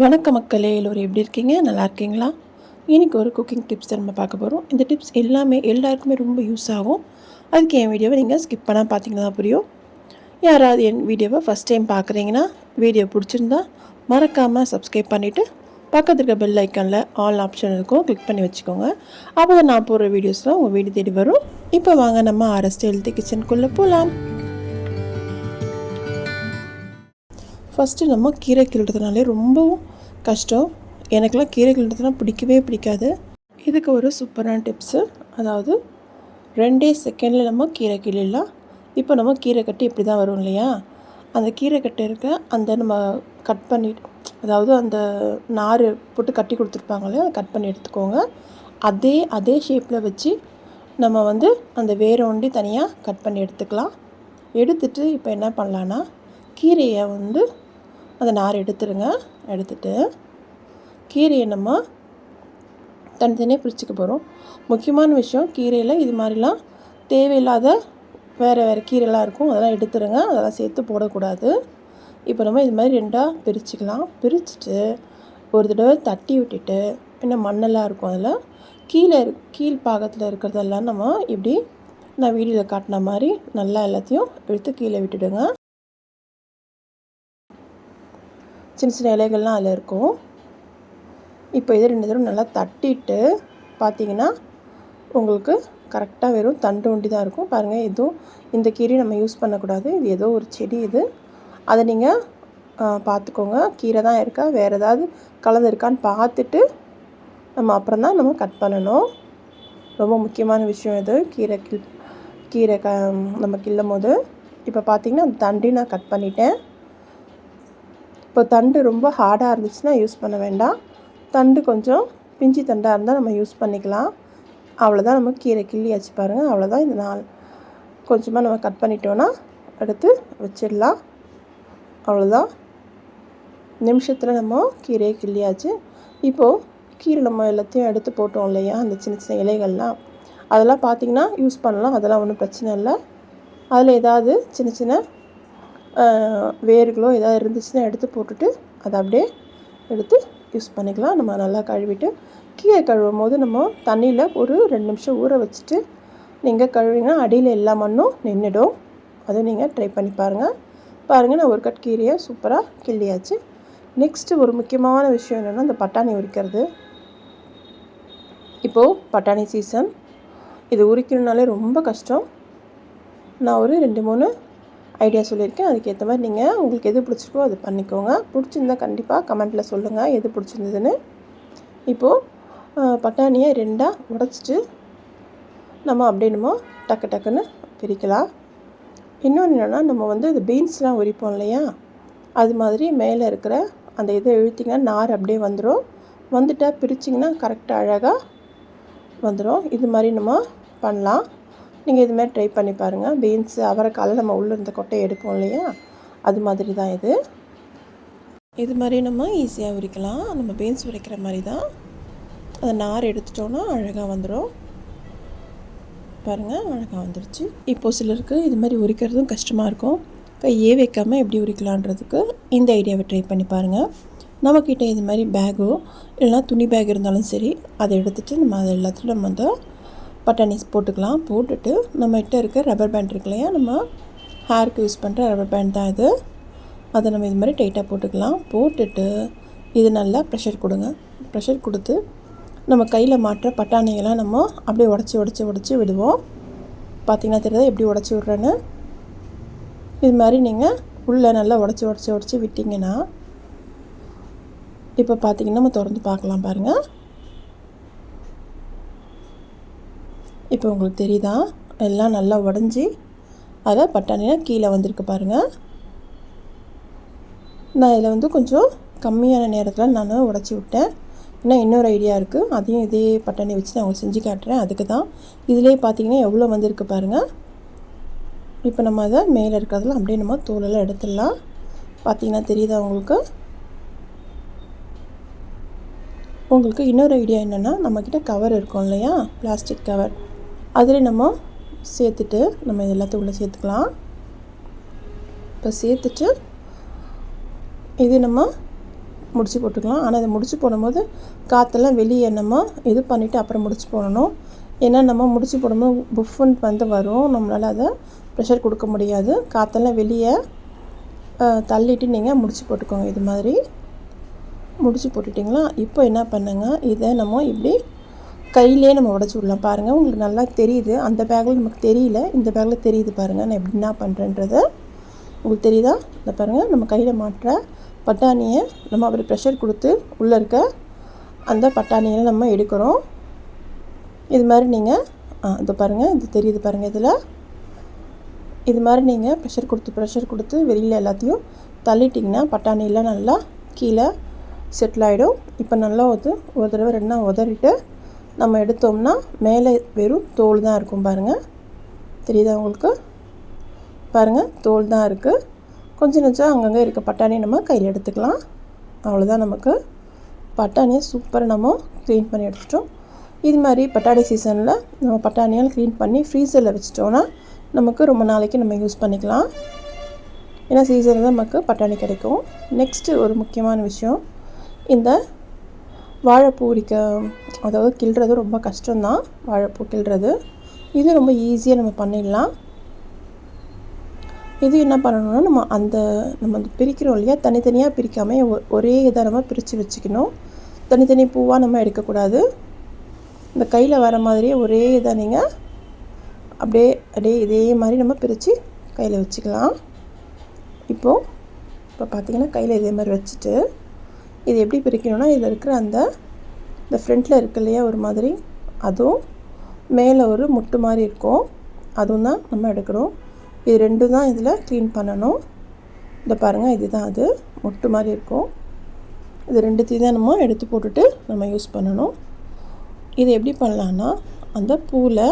வணக்க மக்களே எல்லோரும் எப்படி இருக்கீங்க? நல்லா இருக்கீங்களா? இன்றைக்கி ஒரு குக்கிங் டிப்ஸ் நம்ம பார்க்க போகிறோம் இந்த டிப்ஸ் எல்லாமே எல்லாருக்குமே ரொம்ப யூஸ் ஆகும். அதுக்கு என் வீடியோவை நீங்கள் ஸ்கிப் பண்ணால் பார்த்தீங்கன்னா புரியும். யாராவது என் வீடியோவை ஃபஸ்ட் டைம் பார்க்குறீங்கன்னா வீடியோ பிடிச்சிருந்தா மறக்காமல் சப்ஸ்கிரைப் பண்ணிவிட்டு பக்கத்தில் இருக்க பெல் ஐக்கனில் ஆல் ஆப்ஷன் இருக்கும். கிளிக் பண்ணி வச்சுக்கோங்க. அப்போ தான் நான் போடுற வீடியோஸ்லாம் உங்கள் வீடு தேடி வரும். இப்போ வாங்க நம்ம அரஸ்ட் ஹெல்த்தி கிச்சனுக்குள்ளே போகலாம் ஃபஸ்ட்டு நம்ம கீரை கிள்ளுறதுனாலே ரொம்பவும் கஷ்டம். எனக்கெல்லாம் கீரை கிள்றதுனா பிடிக்கவே பிடிக்காது. இதுக்கு ஒரு சூப்பரான டிப்ஸு அதாவது ரெண்டே செகண்டில் நம்ம கீரை கிள்ளிடலாம் இப்போ நம்ம கீரை கட்டி இப்படி தான் வரும் இல்லையா? அந்த கீரை கட்டை இருக்க அந்த நம்ம கட் பண்ணி அதாவது அந்த நார் போட்டு கட்டி கொடுத்துருப்பாங்களே அதை கட் பண்ணி எடுத்துக்கோங்க. அதே அதே ஷேப்பில் வச்சு நம்ம வந்து அந்த வேரை ஒண்டி தனியாக கட் பண்ணி எடுத்துக்கலாம். எடுத்துட்டு இப்போ என்ன பண்ணலான்னா கீரையை வந்து அந்த நார் எடுத்துருங்க. எடுத்துட்டு கீரையை நம்ம தனித்தனியாக பிரிச்சுக்க போகிறோம் முக்கியமான விஷயம் கீரையில் இது மாதிரிலாம் தேவையில்லாத வேறு வேறு கீரைலாம் இருக்கும். அதெல்லாம் எடுத்துருங்க. அதெல்லாம் சேர்த்து போடக்கூடாது. இப்போ நம்ம இது மாதிரி ரெண்டாக பிரிச்சுக்கலாம். பிரிச்சுட்டு ஒரு தடவை தட்டி விட்டுட்டு இன்னும் மண்ணெல்லாம் இருக்கும் அதில்? கீழே இரு கீழ் பாகத்தில் இருக்கிறதெல்லாம் நம்ம இப்படி நான் வீடியோவில் காட்டின மாதிரி நல்லா எல்லாத்தையும் எடுத்து கீழே விட்டுடுங்க. சின்ன சின்ன இலைகள்லாம் அதில் இருக்கும். இப்போ இது ரெண்டு தடவை நல்லா தட்டிட்டு பார்த்தீங்கன்னா உங்களுக்கு கரெக்டாக வெறும் தண்டு ஒண்டி தான் இருக்கும். பாருங்கள் எதுவும் இந்த கீரை நம்ம யூஸ் பண்ணக்கூடாது. இது ஏதோ ஒரு செடி இது. அதை நீங்கள் பார்த்துக்கோங்க கீரை தான் இருக்கா? வேறு ஏதாவது கலந்து இருக்கான்னு பார்த்துட்டு நம்ம அப்புறம் தான் நம்ம கட் பண்ணணும். ரொம்ப முக்கியமான விஷயம் இது. கீரை கிள் கீரை க நம்ம கிள்ளும் போது. இப்போ பார்த்தீங்கன்னா அந்த நான் கட் பண்ணிட்டேன். இப்போ தண்டு ரொம்ப ஹார்டாக இருந்துச்சுன்னா யூஸ் பண்ண வேண்டாம். தண்டு கொஞ்சம் பிஞ்சு தண்டாக இருந்தால் நம்ம யூஸ் பண்ணிக்கலாம். அவ்வளோதான் நம்ம கீரை கிள்ளியாச்சு பாருங்கள். அவ்வளோதான் இந்த நாள். கொஞ்சமாக நம்ம கட் பண்ணிட்டோன்னா எடுத்து வச்சிடலாம். அவ்வளோதான். நிமிஷத்தில் நம்ம கீரையை கிள்ளியாச்சு. இப்போது கீரை நம்ம எல்லாத்தையும் எடுத்து போட்டோம் இல்லையா? அந்த சின்ன சின்ன இலைகள்லாம். அதெல்லாம் பார்த்திங்கன்னா யூஸ் பண்ணலாம். அதெல்லாம் ஒன்றும் பிரச்சனை இல்லை. அதில் ஏதாவது சின்ன சின்ன வேர்களோ ஏதாவது இருந்துச்சுன்னா எடுத்து போட்டுட்டு அதை அப்படியே எடுத்து யூஸ் பண்ணிக்கலாம். நம்ம நல்லா கழுவிட்டு கீழே கழுவும் போது நம்ம தண்ணியில் ஒரு ரெண்டு நிமிஷம் ஊற வச்சுட்டு நீங்கள் கழுவிங்கன்னா அடியில் எல்லா மண்ணும் நின்றுடும் அதை நீங்கள் ட்ரை பண்ணி பாருங்கள் பாருங்கள் நான் ஒரு கட் கீரையை சூப்பராக கிள்ளியாச்சு. நெக்ஸ்ட்டு ஒரு முக்கியமான விஷயம் என்னென்னா இந்த பட்டாணி உரிக்கிறது. இப்போது பட்டாணி சீசன் இது உரிக்கணுனாலே ரொம்ப கஷ்டம். நான் ஒரு ரெண்டு மூணு ஐடியா சொல்லியிருக்கேன். அதுக்கேற்ற மாதிரி நீங்கள் உங்களுக்கு எது பிடிச்சிருக்கோ அது பண்ணிக்கோங்க. பிடிச்சிருந்தா கண்டிப்பாக கமெண்ட்டில் சொல்லுங்கள் எது பிடிச்சிருந்ததுன்னு. இப்போது பட்டாணியை ரெண்டாக உடச்சிட்டு நம்ம அப்படியே டக்கு டக்குன்னு பிரிக்கலாம். இன்னொன்று என்னென்னா நம்ம வந்து இந்த பீன்ஸ்லாம் உரிப்போம் இல்லையா? அது மாதிரி மேலே இருக்கிற அந்த இதை இழுத்திங்கன்னா நார் அப்படியே வந்துடும் வந்துட்டால் பிரிச்சிங்கன்னா கரெக்டாக அழகாக வந்துடும் இது மாதிரி நம்ம பண்ணலாம். நீங்கள் இதுமாதிரி ட்ரை பண்ணி பாருங்கள் பீன்ஸு அவரைக்கால நம்ம உள்ளே இருந்த கொட்டையை எடுப்போம் இல்லையா? அது மாதிரி தான் இது. இது மாதிரி நம்ம ஈஸியாக உரிக்கலாம். நம்ம பீன்ஸ் உரிக்கிற மாதிரி தான் அதை நார் எடுத்துட்டோன்னா அழகாக வந்துடும் பாருங்கள் அழகாக வந்துடுச்சு இப்போது சிலருக்கு இது மாதிரி உரிக்கிறதும் கஷ்டமாக இருக்கும். கையே வைக்காமல் எப்படி உரிக்கலான்றதுக்கு இந்த ஐடியாவை ட்ரை பண்ணி பாருங்கள் நம்மக்கிட்ட இது மாதிரி பேக்கோ இல்லைனா துணி பேக் இருந்தாலும் சரி அதை எடுத்துகிட்டு நம்ம அதை எல்லாத்துலையும் நம்ம வந்து பட்டாணிஸ் போட்டுக்கலாம். போட்டுட்டு நம்மகிட்ட இருக்க ரப்பர் பேண்ட் இருக்கு இல்லையா? நம்ம ஹேருக்கு யூஸ் பண்ணுற ரப்பர் பேண்ட் தான் இது. அதை நம்ம இது மாதிரி டைட்டாக போட்டுக்கலாம். போட்டுட்டு இது நல்லா ப்ரெஷர் கொடுங்க. ப்ரெஷர் கொடுத்து நம்ம கையில் மாட்டுற பட்டாணியெல்லாம் நம்ம அப்படியே உடச்சி உடச்சி உடச்சி விடுவோம். பார்த்திங்கன்னா தெரியாத எப்படி உடச்சி விட்றேன்னு? இது மாதிரி நீங்கள் உள்ளே நல்லா உடச்சி உடச்சி உடச்சி விட்டிங்கன்னா இப்போ பார்த்திங்கன்னா நம்ம திறந்து பார்க்கலாம் பாருங்கள் இப்போ உங்களுக்கு தெரியுதா? எல்லாம் நல்லா உடஞ்சி அதை பட்டாணியாக கீழே வந்திருக்கு பாருங்கள் நான் இதில் வந்து கொஞ்சம் கம்மியான நேரத்தில் நான் உடச்சி விட்டேன். ஏன்னா இன்னொரு ஐடியா இருக்குது அதையும் இதே பட்டாணி வச்சு நான் உங்களுக்கு செஞ்சு காட்டுறேன். அதுக்கு தான். இதிலே பார்த்தீங்கன்னா எவ்வளோ வந்திருக்கு பாருங்கள் இப்போ நம்ம அதை மேலே இருக்கிறதுல அப்படியே நம்ம தோலெல்லாம் எடுத்துடலாம். பார்த்தீங்கன்னா தெரியுதா உங்களுக்கு? உங்களுக்கு இன்னொரு ஐடியா என்னென்னா நம்மக்கிட்ட கவர் இருக்கும் இல்லையா? பிளாஸ்டிக் கவர் அதில் நம்ம சேர்த்துட்டு நம்ம எல்லாத்தையும் உள்ளே சேர்த்துக்கலாம். இப்போ சேர்த்துட்டு இது நம்ம முடிச்சு போட்டுக்கலாம். ஆனால் அதை முடிச்சு போடும்போது காற்றெல்லாம் வெளியே நம்ம இது பண்ணிவிட்டு அப்புறம் முடிச்சு போடணும். ஏன்னா நம்ம முடிச்சு போடும்போது புஃபன் வந்து வரும். நம்மளால் அதை ப்ரெஷர் கொடுக்க முடியாது. காற்றெல்லாம் வெளியே தள்ளிட்டு நீங்கள் முடிச்சு போட்டுக்கோங்க. இது மாதிரி. முடிச்சு போட்டுட்டிங்களா? இப்போ என்ன பண்ணுங்க? இதை நம்ம இப்படி கையிலே நம்ம உடச்சி விடலாம். பாருங்கள் உங்களுக்கு நல்லா தெரியுது. அந்த பேக்கில் நமக்கு தெரியல. இந்த பேக்கில் தெரியுது பாருங்கள் நான் எப்படி என்ன பண்ணுறேன்றது உங்களுக்கு தெரியுதா? இந்த பாருங்கள் நம்ம கையில் மாட்டுற பட்டாணியை நம்ம அப்படி ப்ரெஷர் கொடுத்து உள்ளே இருக்க அந்த பட்டாணியை நம்ம எடுக்கிறோம். இது மாதிரி நீங்கள் இது பாருங்கள் இது தெரியுது பாருங்கள் இதில். இது மாதிரி நீங்கள் ப்ரெஷர் கொடுத்து ப்ரெஷர் கொடுத்து வெளியில் எல்லாத்தையும் தள்ளிட்டிங்கன்னா பட்டாணியெல்லாம் நல்லா கீழே செட்டில் ஆகிடும் இப்போ நல்லா வந்து ஒரு தடவை ரெண்டா உதறிட்டு நம்ம எடுத்தோம்னா மேலே வெறும் தோல் தான் இருக்கும் பாருங்கள் தெரியுதா உங்களுக்கு? பாருங்கள் தோல் தான் இருக்குது கொஞ்சம் நெச்சா அங்கங்கே இருக்க பட்டாணியை நம்ம கையில் எடுத்துக்கலாம். அவ்வளோதான் நமக்கு. பட்டாணியை சூப்பராக நம்ம க்ளீன் பண்ணி எடுத்துட்டோம். இது மாதிரி பட்டாணி சீசனில் நம்ம பட்டாணியால் க்ளீன் பண்ணி ஃப்ரீசரில் வச்சிட்டோன்னா நமக்கு ரொம்ப நாளைக்கு நம்ம யூஸ் பண்ணிக்கலாம். ஏன்னா சீசனில் தான் நமக்கு பட்டாணி கிடைக்கும். நெக்ஸ்ட்டு ஒரு முக்கியமான விஷயம். இந்த வாழைப்பூ உரிக்க அதாவது கிள்றது ரொம்ப கஷ்டம்தான். வாழைப்பூ கிள்றது. இது ரொம்ப ஈஸியாக நம்ம பண்ணிடலாம். இது என்ன பண்ணணும்னா நம்ம அந்த நம்ம அந்த பிரிக்கிறோம் இல்லையா? தனித்தனியாக பிரிக்காமல் ஒரே இதாக நம்ம பிரித்து வச்சுக்கணும். தனித்தனி பூவாக நம்ம எடுக்கக்கூடாது. இந்த கையில் வர மாதிரியே ஒரே இதாக நீங்கள் அப்படியே அப்படியே இதே மாதிரி நம்ம பிரித்து கையில் வச்சுக்கலாம். இப்போது இப்போ பார்த்திங்கன்னா கையில் இதே மாதிரி வச்சுட்டு இது எப்படி பிரிக்கணும்னா இதில் இருக்கிற அந்த இந்த ஃப்ரண்ட்டில் இருக்கு இல்லையா ஒரு மாதிரி. அதுவும் மேலே ஒரு முட்டு மாதிரி இருக்கும். அதுவும் தான் நம்ம எடுக்கணும். இது ரெண்டும் தான் இதில் க்ளீன் பண்ணணும். இந்த பாருங்கள் இதுதான் அது. முட்டு மாதிரி இருக்கும். இது ரெண்டுத்தையும் தான் நம்ம எடுத்து போட்டுட்டு நம்ம யூஸ் பண்ணணும். இது எப்படி பண்ணலான்னா அந்த பூவில்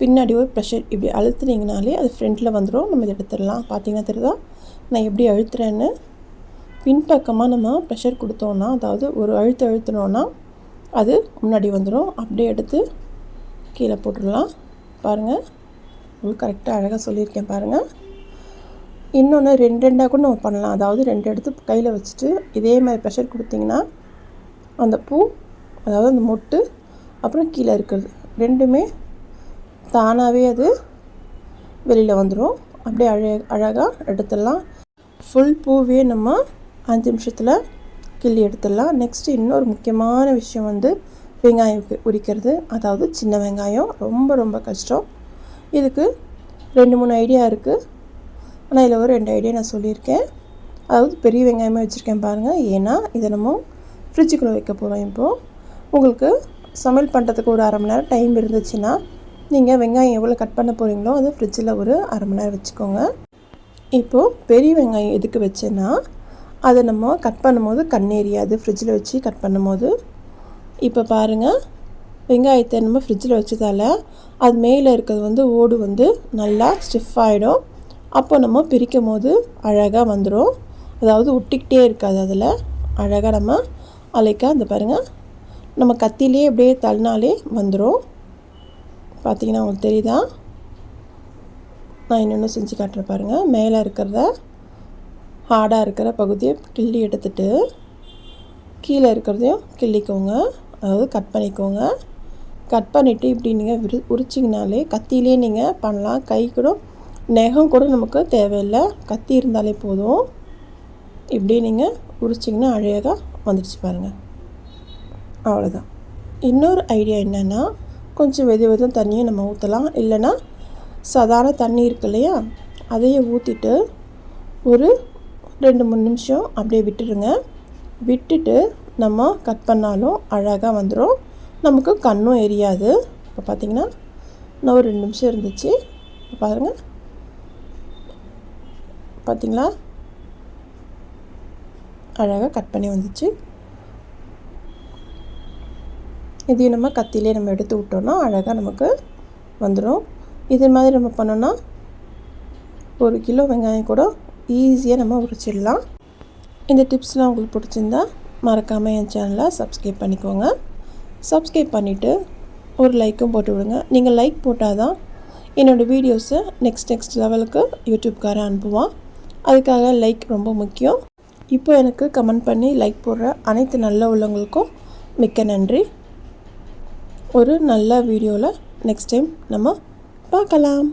பின்னாடி ஒரு ப்ரெஷர் இப்படி அழுத்துனீங்கனாலே அது ஃப்ரண்ட்டில் வந்துடும் நம்ம இதை எடுத்துடலாம். பார்த்தீங்கன்னா தெரியுதா? நான் எப்படி அழுத்துறேன்னு. பின்பக்கமாக நம்ம ப்ரெஷர் கொடுத்தோன்னா அதாவது ஒரு அழுத்து அழுத்தினோன்னா அது முன்னாடி வந்துடும் அப்படியே எடுத்து கீழே போட்டுடலாம். பாருங்கள் உங்களுக்கு கரெக்டாக அழகாக சொல்லியிருக்கேன் பாருங்கள் இன்னொன்று ரெண்டு ரெண்டாக கூட நம்ம பண்ணலாம். அதாவது ரெண்டு எடுத்து கையில் வச்சுட்டு இதே மாதிரி ப்ரெஷர் கொடுத்திங்கன்னா அந்த பூ அதாவது அந்த மொட்டு அப்புறம் கீழே இருக்கிறது. ரெண்டுமே தானாகவே அது வெளியில் வந்துடும் அப்படியே அழ அழகாக எடுத்துடலாம். ஃபுல் பூவே நம்ம அஞ்சு நிமிஷத்தில் கிள்ளி எடுத்துடலாம். நெக்ஸ்ட்டு இன்னொரு முக்கியமான விஷயம் வந்து வெங்காயம் உரிக்கிறது. அதாவது சின்ன வெங்காயம் ரொம்ப ரொம்ப கஷ்டம். இதுக்கு ரெண்டு மூணு ஐடியா இருக்குது ஆனால் இதில் ஒரு ரெண்டு ஐடியா நான் சொல்லியிருக்கேன். அதாவது பெரிய வெங்காயமாக வச்சுருக்கேன் பாருங்கள் ஏன்னா இதை நம்ம ஃப்ரிட்ஜுக்குள்ளே வைக்க போகிறோம் இப்போது உங்களுக்கு சமையல் பண்ணுறதுக்கு ஒரு அரை மணி நேரம் டைம் இருந்துச்சுன்னா நீங்கள் வெங்காயம் எவ்வளோ கட் பண்ண போகிறீங்களோ அது ஃப்ரிட்ஜில் ஒரு அரை மணி நேரம் வச்சுக்கோங்க. இப்போது பெரிய வெங்காயம் எதுக்கு வச்சேன்னா அதை நம்ம கட் பண்ணும்போது கண்ணேறியாது ஃப்ரிட்ஜில் வச்சு கட் பண்ணும்போது இப்போ பாருங்கள் வெங்காயத்தை நம்ம ஃப்ரிட்ஜில் வச்சதால் அது மேலே இருக்கிறது வந்து ஓடு வந்து நல்லா ஸ்டிஃப் ஆகிடும் அப்போ நம்ம பிரிக்கும் போது அழகாக வந்துடும் அதாவது ஒட்டிக்கிட்டே இருக்காது அதில். அழகாக நம்ம அலைக்க அந்த பாருங்கள் நம்ம கத்திலே அப்படியே தள்ளினாலே வந்துடும் பார்த்தீங்கன்னா உங்களுக்கு தெரியுதா? நான் இன்னொன்று செஞ்சு காட்டுறேன் பாருங்கள் மேலே இருக்கிறத ஹார்டாக இருக்கிற பகுதியை கிள்ளி எடுத்துட்டு கீழே இருக்கிறதையும் கிள்ளிக்கோங்க. அதாவது கட் பண்ணிக்கோங்க. கட் பண்ணிவிட்டு இப்படி நீங்கள் விரு உரிச்சிங்கனாலே கத்தியிலே நீங்கள் பண்ணலாம். கை கூட நெகம் கூட நமக்கு தேவையில்லை. கத்தி இருந்தாலே போதும். இப்படி நீங்கள் உரிச்சிங்கன்னா அழகாக வந்துடுச்சு பாருங்கள் அவ்வளோதான் இன்னொரு ஐடியா என்னென்னா கொஞ்சம் வெது வெதும் தண்ணியை நம்ம ஊற்றலாம் இல்லைன்னா சாதாரண தண்ணி இருக்கு இல்லையா? அதையே ஊற்றிட்டு ஒரு ரெண்டு மூணு நிமிஷம் அப்படியே விட்டுருங்க. விட்டுட்டு நம்ம கட் பண்ணாலும் அழகாக வந்துடும் நமக்கு கண்ணும் எரியாது. இப்போ பார்த்திங்கன்னா இன்னும் ஒரு ரெண்டு நிமிஷம் இருந்துச்சு. பாருங்கள் பார்த்திங்களா அழகாக கட் பண்ணி வந்துச்சு. இதையும் நம்ம கத்திலே நம்ம எடுத்து விட்டோன்னா அழகாக நமக்கு வந்துடும் இது மாதிரி நம்ம பண்ணோன்னா ஒரு கிலோ வெங்காயம் கூட ஈஸியாக நம்ம உரிச்சிடலாம் இந்த டிப்ஸ்லாம் உங்களுக்கு பிடிச்சிருந்தா மறக்காமல் என் சேனலை சப்ஸ்கிரைப் பண்ணிக்கோங்க. சப்ஸ்கிரைப் பண்ணிவிட்டு ஒரு லைக்கும் போட்டு விடுங்க. நீங்கள் லைக் போட்டால் தான் என்னோடய வீடியோஸை நெக்ஸ்ட் நெக்ஸ்ட் லெவலுக்கு யூடியூப்காரன் அனுப்புவான். அதுக்காக லைக் ரொம்ப முக்கியம். இப்போ எனக்கு கமெண்ட் பண்ணி லைக் போடுற அனைத்து நல்ல உள்ளவங்களுக்கும் மிக்க நன்றி. ஒரு நல்ல வீடியோவில் நெக்ஸ்ட் டைம் நம்ம பார்க்கலாம்.